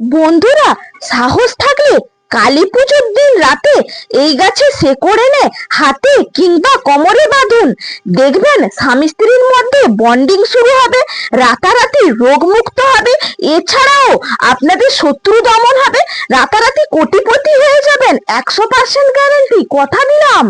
বন্ধুরা, সাহস থাকলে কালী পুজোর দিন রাতে এই গাছে শেকড় এনে হাতে কিংবা কোমরে বাঁধুন। দেখবেন স্বামী স্ত্রীর মধ্যে বন্ডিং শুরু হবে, রাতারাতি রোগমুক্ত হবে। এছাড়াও আপনাদের শত্রু দমন হবে, রাতারাতি কোটিপতি হয়ে যাবেন। একশো পার্সেন্ট গ্যারান্টি কথা দিলাম।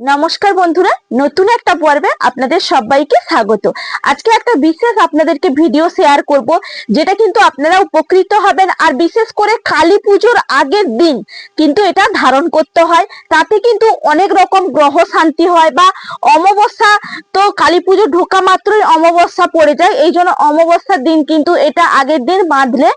নমস্কার বন্ধুরা, নতুন একটা পর্বে আপনাদের সবাইকে স্বাগত। আজকে একটা বিশেষ আপনাদেরকে ভিডিও শেয়ার করব, যেটা কিন্তু আপনারা উপকৃত হবেন, আর বিশেষ করে কালী পুজোর আগের দিন। কিন্তু এটা ধারণ করতে হয়, তাতে কিন্তু অনেক রকম গ্রহ শান্তি হয় বা অমাবস্যা তো কালী পুজো ঢোকা মাত্রই অমাবস্যা পড়ে যায়, এই জন্য অমাবস্যার দিন কিন্তু এটা আগের দিন বাঁধলে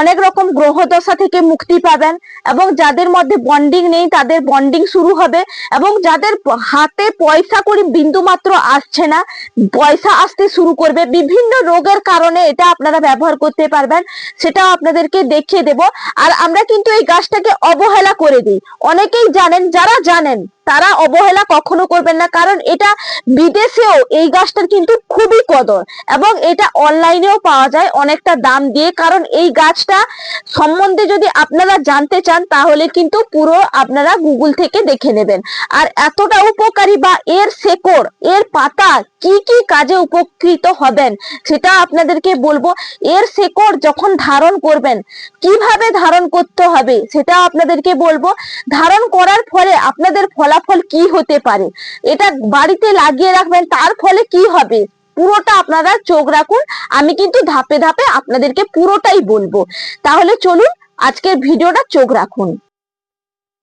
অনেক রকম গ্রহ দশা থেকে মুক্তি পাবেন। এবং যাদের মধ্যে বন্ডিং নেই, তাদের বন্ডিং শুরু হবে। এবং যাদের হাতে পয়সা করে বিন্দু মাত্র আসছে না। পয়সা আসতে শুরু করবে। বিভিন্ন রোগের কারণে এটা আপনারা ব্যবহার করতে পারবেন, সেটাও আপনাদেরকে দেখিয়ে দেব। আর আমরা কিন্তু এই গাছটাকে অবহেলা করে দিই। অনেকেই জানেন, যারা জানেন তারা অবহেলা কখনো করবেন না, কারণ এটা বিদেশেও এই গাছটার কিন্তু খুবই কদর এবং এটা অনলাইনেও পাওয়া যায় অনেকটা দাম দিয়ে। কারণ এই গাছটা সম্বন্ধে যদি আপনারা জানতে চান, তাহলে কিন্তু পুরো আপনারা গুগল থেকে দেখে নেবেন। আর এতটা উপকারী বা এর শেকড়, এর পাতা কি কি কাজে উপকৃত হবেন সেটা আপনাদেরকে বলব। এর শেকড় যখন ধারণ করবেন, কীভাবে ধারণ করতে হবে সেটা আপনাদেরকে বলব। ধারণ করার ফলে আপনাদের ফলাফল কি হতে পারে, এটা বাড়িতে লাগিয়ে রাখবেন, তার ফলে কি হবে, পুরোটা আপনারা চোখ রাখুন। আমি কিন্তু ধাপে ধাপে আপনাদেরকে পুরোটাই বলব। তাহলে চলুন আজকের ভিডিওটা চোখ রাখুন।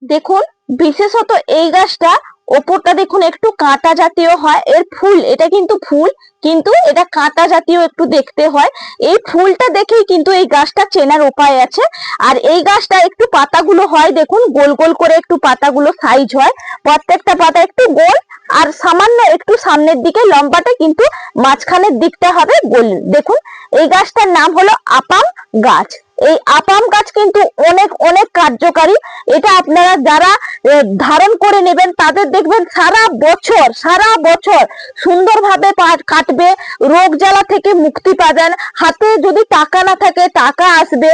দেখুন, বিশেষত এই গাছটা ওপরটা দেখুন একটু কাঁটা জাতীয় হয়। এর ফুল, এটা কিন্তু ফুল, কিন্তু এটা কাঁটা জাতীয় একটু দেখতে হয়। এই ফুলটা দেখেই কিন্তু এই গাছটা চেনার উপায় আছে। আর এই গাছটা একটু পাতাগুলো হয়, দেখুন, গোল গোল করে একটু পাতাগুলো সাইজ হয়। প্রত্যেকটা পাতা একটু গোল, আর সামান্য একটু সামনের দিকে লম্বাটা কিন্তু মাঝখানের দিকটা হবে গোল। দেখুন, এই গাছটার নাম হলো আপাম গাছ। এই আপাম গাছ কিন্তু অনেক অনেক কার্যকারী। এটা আপনারা যারা ধারণ করে নেবেন, তাদের দেখবেন সারা বছর সারা বছর সুন্দরভাবে কাটবে, রোগ জ্বালা থেকে মুক্তি পাবেন। হাতে যদি টাকা না থাকে, টাকা আসবে,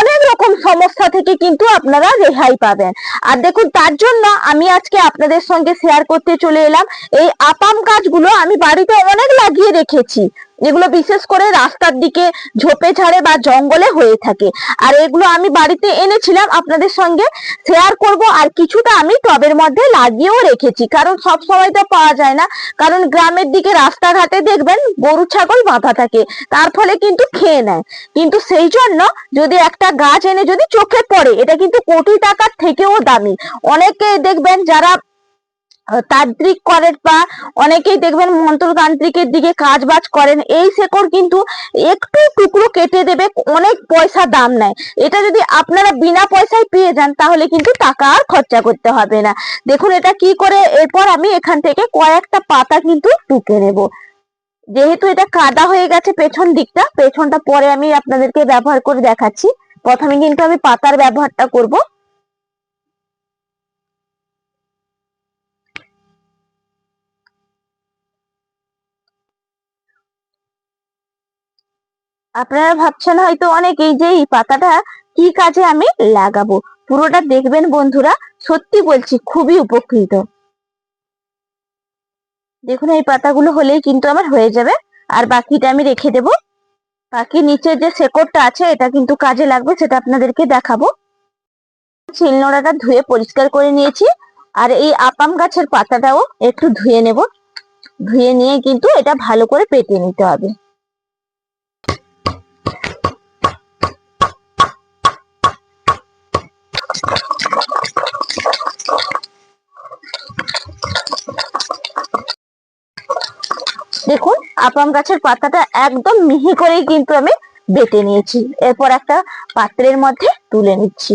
অনেক রকম সমস্যা থেকে কিন্তু আপনারা রেহাই পাবেন। আর দেখুন, তার জন্য আমি আজকে আপনাদের সঙ্গে শেয়ার করতে চলে এলাম। এই আপাম গাছগুলো আমি বাড়িতে অনেক লাগিয়ে রেখেছি। এগুলো বিশেষ করে রাস্তার দিকে ঝোপে ঝাড়ে বা জঙ্গলে হয়ে থাকে। আর এগুলো আমি বাড়িতে এনেছিলাম, আপনাদের সঙ্গে শেয়ার করব। আর কিছুটা আমি টবের মধ্যে লাগিয়েও রেখেছি, কারণ সব সময় তো পাওয়া যায় না। কারণ গ্রামের দিকে রাস্তাঘাটে দেখবেন গরু, ছাগল বাঁধা থাকে, তার ফলে কিন্তু খেয়ে নেয়। কিন্তু সেই জন্য যদি একটা গাছ এনে যদি চোখে পড়ে, এটা কিন্তু কোটি টাকার থেকেও দামি। অনেকে দেখবেন যারা তান্ত্রিক করেন বা অনেকেই দেখবেন মন্ত্রতান্ত্রিকের দিকে কাজ বাজ করেন, এই শেকড় কিন্তু একটু টুকরো কেটে দেবে, অনেক পয়সা দাম নেয়। এটা যদি আপনারা বিনা পয়সায় পেয়ে যান, তাহলে কিন্তু টাকা আর খরচা করতে হবে না। দেখুন এটা কি করে, এরপর আমি এখান থেকে কয়েকটা পাতা কিন্তু টুকে নেব। যেহেতু এটা কাদা হয়ে গেছে পেছন দিকটা, পেছনটা পরে আমি আপনাদেরকে ব্যবহার করে দেখাচ্ছি। প্রথমে কিন্তু আমি পাতার ব্যবহারটা করব। আপনারা ভাবছেন হয়তো অনেকেই যে এই পাতাটা কি কাজে আমি লাগাবো? পুরোটা দেখবেন বন্ধুরা, সত্যি বলছি খুবই উপকৃত। দেখুন, এই পাতাগুলো হলেই কিন্তু আমার হয়ে যাবে। আর বাকিটা আমি রেখে দেব। বাকি নিচের যে শেকড়টা আছে, এটা কিন্তু কাজে লাগবে, সেটা আপনাদেরকে দেখাবো। শিলনোড়াটা ধুয়ে পরিষ্কার করে নিয়েছি। আর এই আপাম গাছের পাতাটাও একটু ধুয়ে নেব। ধুয়ে নিয়ে কিন্তু এটা ভালো করে পেটে নিতে হবে দেখুন আপাম গাছের পাতাটা একদম মিহি করেই কিন্তু আমি বেটে নিয়েছি। এরপর একটা পাত্রের মধ্যে তুলে নিচ্ছি।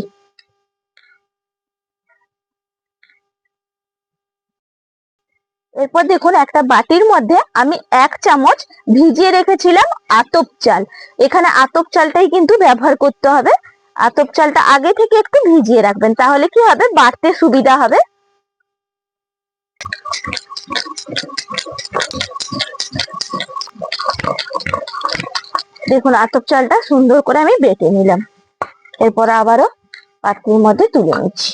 এরপর দেখুন, একটা বাটির মধ্যে আমি এক চামচ ভিজিয়ে রেখেছিলাম আতপ চাল। এখানে আতপ চালটাই কিন্তু ব্যবহার করতে হবে। আতপ চালটা আগে থেকে একটু ভিজিয়ে রাখবেন, তাহলে কি হবে? বাড়তে সুবিধা হবে। দেখুন, আতপ চালটা সুন্দর করে আমি বেটে নিলাম। এরপর আবারও পাত্রের মধ্যে তুলে নিচ্ছি।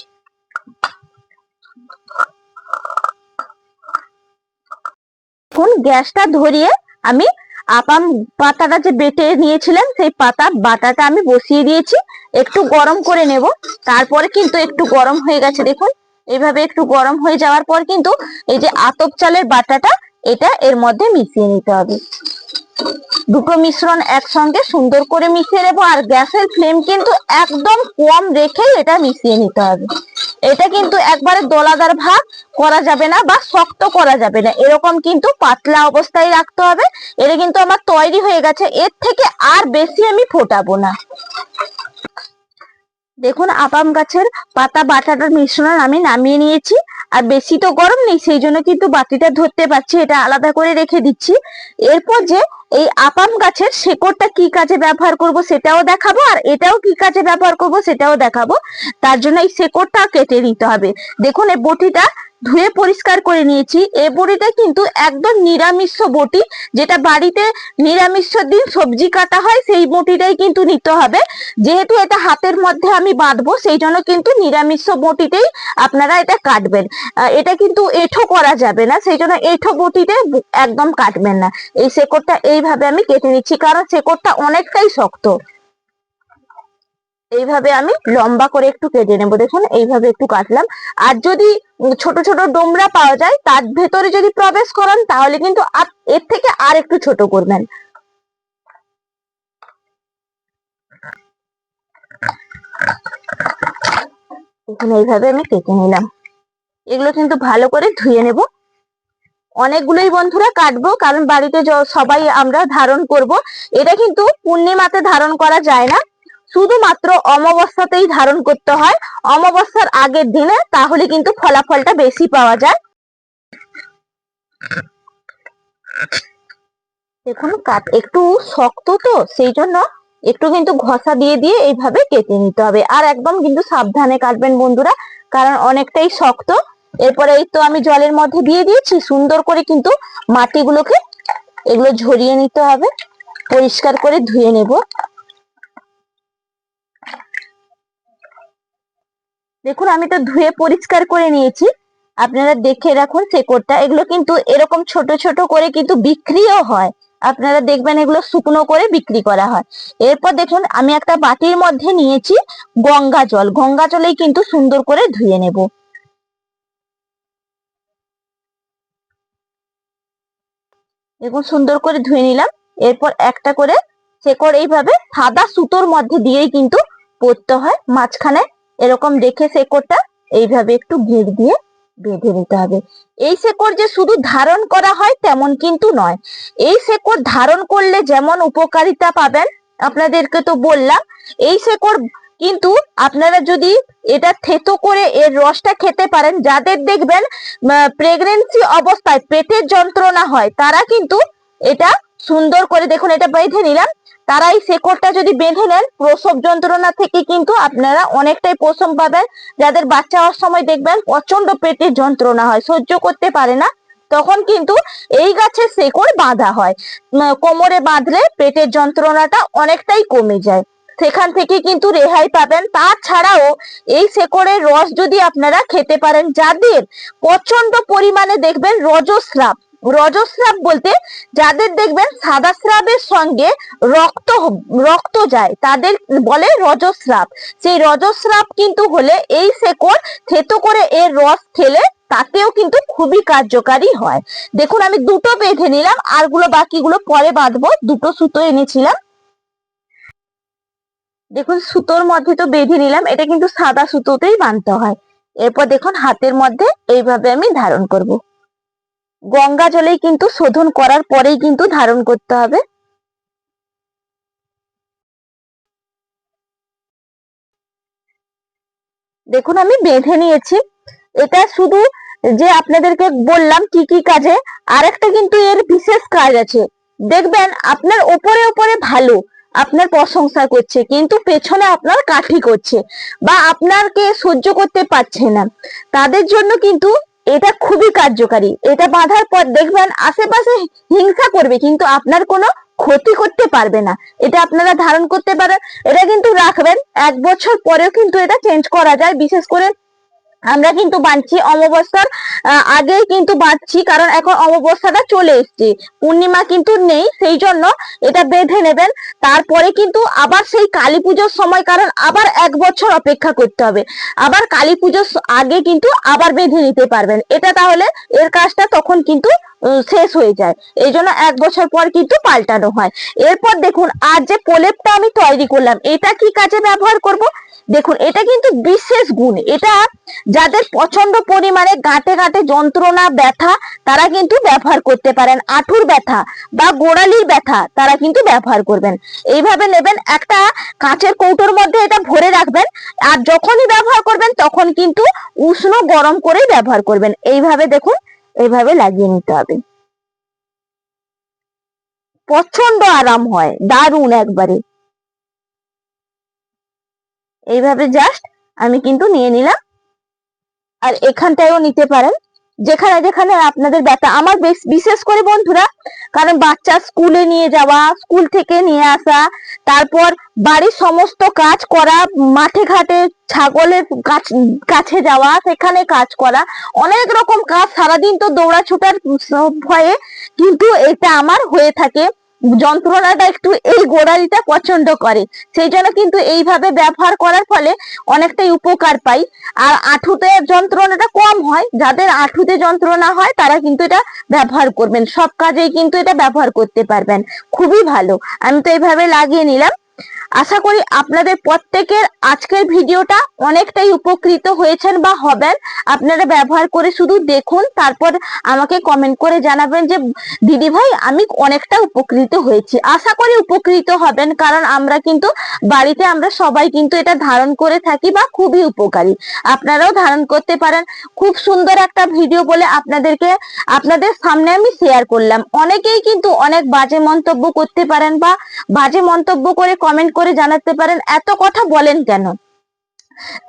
এখন গ্যাসটা ধরিয়ে আমি আপাম পাতাটা যে বেটে নিয়েছিলাম, সেই পাতা বাটাটা আমি বসিয়ে দিয়েছি। একটু গরম করে নেব। তারপরে কিন্তু একটু গরম হয়ে গেছে, দেখুন। এইভাবে একটু গরম হয়ে যাওয়ার পর কিন্তু এই যে আতপ চালের বাটাটা এটা এর মধ্যে মিশিয়ে নিতে হবে। দুটো মিশ্রণ একসঙ্গে সুন্দর করে মিশিয়ে নেব আর গ্যাসের ফ্লেম কিন্তু একদম কম রেখে এটা মিশিয়ে নিতে হবে। এটা কিন্তু একবারে দলাদার ভাগ, করা যাবে না বা শক্ত করা যাবে না। এরকম কিন্তু পাতলা অবস্থায় রাখতে হবে। এটা কিন্তু আমার তৈরি হয়ে গেছে। এর থেকে আর বেশি আমি ফোটাবো না। দেখুন, আপাম গাছের পাতা বাটাটার মিশ্রণ আমি নামিয়ে নিয়েছি। আর বেশি তো গরম নেই, সেই জন্য কিন্তু বাতিটা ধরতে পারছি, এটা আলাদা করে রেখে দিচ্ছি। এরপর যে এই আপাম গাছের শেকড়টা কি কাজে ব্যবহার করব সেটাও দেখাবো, আর এটাও কি কাজে ব্যবহার করব সেটাও দেখাবো। তার জন্য এই শেকড়টা কেটে নিতে হবে। দেখুন, এই বটিটা ধুয়ে পরিষ্কার করে নিয়েছি। এ বটিটা কিন্তু একদম নিরামিষ বটি, যেটা বাড়িতে নিরামিষ দিন সবজি কাটা হয়, সেই বটিটাই কিন্তু নিতে হবে। যেহেতু এটা হাতের মধ্যে আমি বাঁধবো, সেই জন্য কিন্তু নিরামিষ বটিতেই আপনারা এটা কাটবেন। এটা কিন্তু এঠো করা যাবে না, সেই জন্য এঠো বটিতে একদম কাটবেন না। এই শেকড়টা এইভাবে আমি কেটে নিচ্ছি, কারণ শেকড়টা অনেকটাই শক্ত। এইভাবে আমি লম্বা করে একটু কেটে নেব, দেখুন, এইভাবে একটু কাটলাম। আর যদি ছোট ছোট ডোমরা পাওয়া যায়, তার ভেতরে যদি প্রবেশ করান, তাহলে কিন্তু এর থেকে আর একটু ছোট করবেন। দেখুন, এইভাবে আমি কেটে নিলাম। এগুলো কিন্তু ভালো করে ধুয়ে নেব। অনেকগুলোই বন্ধুরা কাটবো, কারণ বাড়িতে সবাই আমরা ধারণ করব। এটা কিন্তু পূর্ণিমাতে ধারণ করা যায় না। শুধুমাত্র অমাবস্যাতেই ধারণ করতে হয়। অমাবস্যার আগের দিনে তাহলে কিন্তু ফলাফলটা বেশি পাওয়া যায়। দেখুন কাট একটু শক্ত তো, সেই জন্য একটু কিন্তু ঘষা দিয়ে দিয়ে এইভাবে কেটে নিতে হবে। আর একদম কিন্তু সাবধানে কাটবেন বন্ধুরা, কারণ অনেকটাই শক্ত। এরপরে এই তো আমি জলের মধ্যে দিয়ে দিয়েছি, সুন্দর করে কিন্তু মাটিগুলোকে এগুলো ঝরিয়ে নিতে হবে। পরিষ্কার করে ধুয়ে নেব। দেখুন, আমি তো ধুয়ে পরিষ্কার করে নিয়েছি। আপনারা দেখে রাখুন শেকড়টা এগুলো কিন্তু এরকম ছোট ছোট করে কিন্তু বিক্রিও হয়। আপনারা দেখবেন এগুলো শুকনো করে বিক্রি করা হয়। এরপর দেখুন, আমি একটা বাটির মধ্যে নিয়েছি গঙ্গা জল। গঙ্গা জলেই কিন্তু সুন্দর করে ধুয়ে নেব। দেখুন, সুন্দর করে ধুয়ে নিলাম। এরপর একটা করে শেকড় এইভাবে সাদা সুতোর মধ্যে দিয়েই কিন্তু পরতে হয়। মাঝখানে এরকম দেখে শেকড়টা এইভাবে একটু গিট দিয়ে বেঁধে নিতে হবে। এই শেকড় যে শুধু ধারণ করা হয় তেমন কিন্তু নয়। এই শেকড় ধারণ করলে যেমন উপকারিতা পাবেন, আপনাদেরকে তো বললাম, এই শেকড় কিন্তু আপনারা যদি এটা থেতো করে এর রসটা খেতে পারেন, যাদের দেখবেন প্রেগনেন্সি অবস্থায় পেটের যন্ত্রণা হয়, তারা কিন্তু এটা সুন্দর করে দেখুন, এটা বেঁধে নিলাম। তারা এই শেকড়টা যদি বেঁধে নেন, প্রসব যন্ত্রণা থেকে কিন্তু আপনারা অনেকটাই পশম পাবেন। যাদের বাচ্চা হওয়ার সময় দেখবেন প্রচণ্ড পেটের যন্ত্রণা হয়, সহ্য করতে পারে না। তখন কিন্তু এই গাছের শেকড় বাঁধা হয়। কোমরে বাঁধলে পেটের যন্ত্রণাটা অনেকটাই কমে যায়। সেখান থেকে কিন্তু রেহাই পাবেন। তাছাড়াও এই শেকড়ের রস যদি আপনারা খেতে পারেন, যাদের প্রচণ্ড পরিমাণে দেখবেন রজস্রাব রজস্রাব বলতে যাদের দেখবেন সাদা স্রাবের সঙ্গে রক্ত রক্ত যায়, তাদের বলে রজস্রাব। সেই রজস্রাব কিন্তু হলে এই শেকড় থেতো করে এর রস খেলে তাতেও কিন্তু খুবই কার্যকারী হয়। দেখুন, আমি দুটো বেঁধে নিলাম, আরগুলো বাকিগুলো পরে বাঁধবো। দুটো সুতো এনেছিলাম। দেখুন, সুতোর মধ্যে তো বেঁধে নিলাম, এটা কিন্তু সাদা সুতোতেই বাঁধতে হয়। এরপর দেখুন, হাতের মধ্যে এইভাবে আমি ধারণ করব। গঙ্গা জলেই কিন্তু শোধন করার পরেই কিন্তু ধারণ করতে হবে। দেখুন, আমি বেঁধে নিয়েছি। এটা শুধু যে আপনাদেরকে বললাম কি কি কাজে, আরেকটা কিন্তু এর বিশেষ কাজ আছে। দেখবেন, আপনার ওপরে ওপরে ভালো, আপনার প্রশংসা করছে, কিন্তু পেছনে আপনার কাঠি করছে, বা আপনাকে সহ্য করতে পারছে না। তাদের জন্য কিন্তু এটা খুবই কার্যকারী। এটা বাঁধার পর দেখবেন আশেপাশে হিংসা করবে, কিন্তু আপনার কোনো ক্ষতি করতে পারবে না। এটা আপনারা ধারণ করতে পারেন। এটা কিন্তু রাখবেন। এক বছর পরেও কিন্তু এটা চেঞ্জ করা যায়। বিশেষ করে আমরা কিন্তু বাঁচছি অমাবস্যার আগেই কিন্তু বাঁচছি কারণ এখন অমাবস্যাটা চলে এসছে। পূর্ণিমা কিন্তু নেই, সেই জন্য এটা বেঁধে নেবেন। তারপরে কিন্তু আবার সেই কালী পুজোর সময়, কারণ আবার এক বছর অপেক্ষা করতে হবে। আবার কালী পুজোর আগে কিন্তু আবার বেঁধে নিতে পারবেন। এটা তাহলে এর কাজটা তখন কিন্তু শেষ হয়ে যায়। এই জন্য এক বছর পর কিন্তু পাল্টানো হয়। এরপর দেখুন, আর যে প্রলেপটা আমি তৈরি করলাম, এটা কি কাজে ব্যবহার করব? দেখুন, এটা কিন্তু বিশেষ গুণ। এটা যাদের প্রচণ্ড পরিমাণে গাঁটে গাঁটে যন্ত্রণা, ব্যথা, তারা কিন্তু ব্যবহার করতে পারেন। আঁঠুর ব্যথা বা গোড়ালির ব্যথা, তারা কিন্তু ব্যবহার করবেন। এইভাবে নেবেন, একটা কাঁচের কৌটোর মধ্যে এটা ভরে রাখবেন আর যখনই ব্যবহার করবেন, তখন কিন্তু উষ্ণ গরম করেই ব্যবহার করবেন। এইভাবে দেখুন, এইভাবে লাগিয়ে নিতে হবে। প্রচণ্ড আরাম হয়, দারুণ একবারে। এইভাবে জাস্ট আমি কিন্তু নিয়ে নিলাম। আর এখানটায়ও নিতে পারেন। যেখানে যেখানে আপনাদের ব্যথা, আমার বেশ- বিশেষ করে বন্ধুরা, কারণ বাচ্চা স্কুলে নিয়ে যাওয়া স্কুল থেকে নিয়ে আসা, তারপর বাড়ির সমস্ত কাজ করা, মাঠে ঘাটে ছাগলের কাছ- যাওয়া, সেখানে কাজ করা, অনেক রকম কাজ সারাদিন তো দৌড়া ছুটার ভয়ে কিন্তু এটা আমার হয়ে থাকে। যন্ত্রণাটা একটু এই গোড়ালিটা পছন্দ করে। সেই জন্য কিন্তু এইভাবে ব্যবহার করার ফলে অনেকটাই উপকার পাই। আর আঁঠুতে যন্ত্রণাটা কম হয়। যাদের আঁঠুতে যন্ত্রণা হয়, তারা কিন্তু এটা ব্যবহার করবেন। সব কাজেই কিন্তু এটা ব্যবহার করতে পারবেন। খুবই ভালো। আমি তো এইভাবে লাগিয়ে নিলাম। আশা করি আপনাদের প্রত্যেকের আজকের ভিডিওটা অনেকটাই উপকৃত হয়েছেন বা হবেন। আপনারা ব্যবহার করে শুধু দেখুন, তারপর আমাকে কমেন্ট করে জানাবেন যে, দিদি ভাই, আমি অনেকটা উপকৃত হয়েছি। আশা করি উপকৃত হবেন, কারণ আমরা কিন্তু বাড়িতে আমরা সবাই কিন্তু এটা ধারণ করে থাকি বা খুবই উপকারী। আপনারাও ধারণ করতে পারেন। খুব সুন্দর একটা ভিডিও বলে আপনাদেরকে, আপনাদের সামনে আমি শেয়ার করলাম। অনেকেই কিন্তু অনেক বাজে মন্তব্য করতে পারেন বা বাজে মন্তব্য করে কমেন্ট করে জানাতে পারেন, এত কথা বলেন কেন?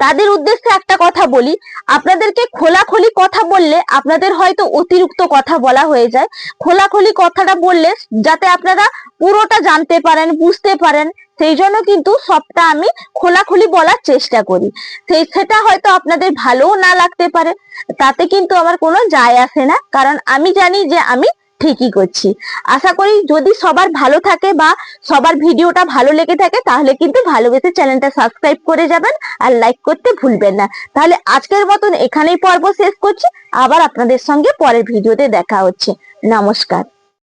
তাদের উদ্দেশ্যে একটা কথা বলি, আপনাদেরকে খোলাখুলি কথা বললে আপনাদের হয়তো অতিরিক্ত কথা বলা হয়ে যায়। খোলাখুলি কথাটা বললে যাতে আপনারা পুরোটা জানতে পারেন, বুঝতে পারেন, সেই জন্য কিন্তু সবটা আমি খোলাখুলি বলার চেষ্টা করি। সেই সেটা হয়তো আপনাদের ভালোও না লাগতে পারে, তাতে কিন্তু আমার কোনো যায় আসে না। কারণ আমি জানি যে আমি ঠিকই করছি। আশা করি যদি সবার ভালো থাকে বা সবার ভিডিওটা ভালো লেগে থাকে, তাহলে কিন্তু ভালোবেসে চ্যানেলটা সাবস্ক্রাইব করে যাবেন আর লাইক করতে ভুলবেন না। তাহলে আজকের মতন এখানেই পর্ব শেষ করছি। আবার আপনাদের সঙ্গে পরের ভিডিওতে দেখা হচ্ছে। নমস্কার।